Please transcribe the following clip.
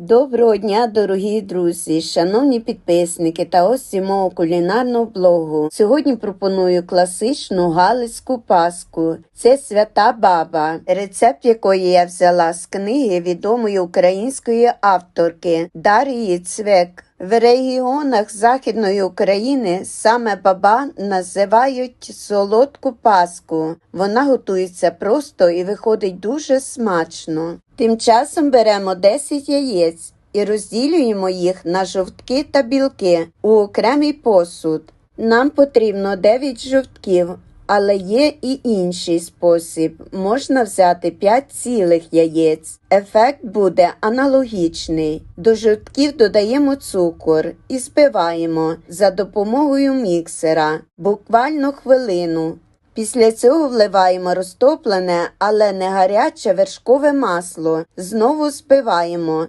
Доброго дня, дорогі друзі, шановні підписники та гості мого кулінарного блогу. Сьогодні пропоную класичну галицьку паску. Це свята баба, рецепт якої я взяла з книги відомої української авторки Дар'ї Цвек. В регіонах Західної України саме баба називають солодку паску. Вона готується просто і виходить дуже смачно. Тим часом беремо 10 яєць і розділюємо їх на жовтки та білки у окремий посуд. Нам потрібно 9 жовтків, але є і інший спосіб. Можна взяти 5 цілих яєць. Ефект буде аналогічний. До жовтків додаємо цукор і збиваємо за допомогою міксера буквально хвилину. Після цього вливаємо розтоплене, але не гаряче вершкове масло. Знову збиваємо,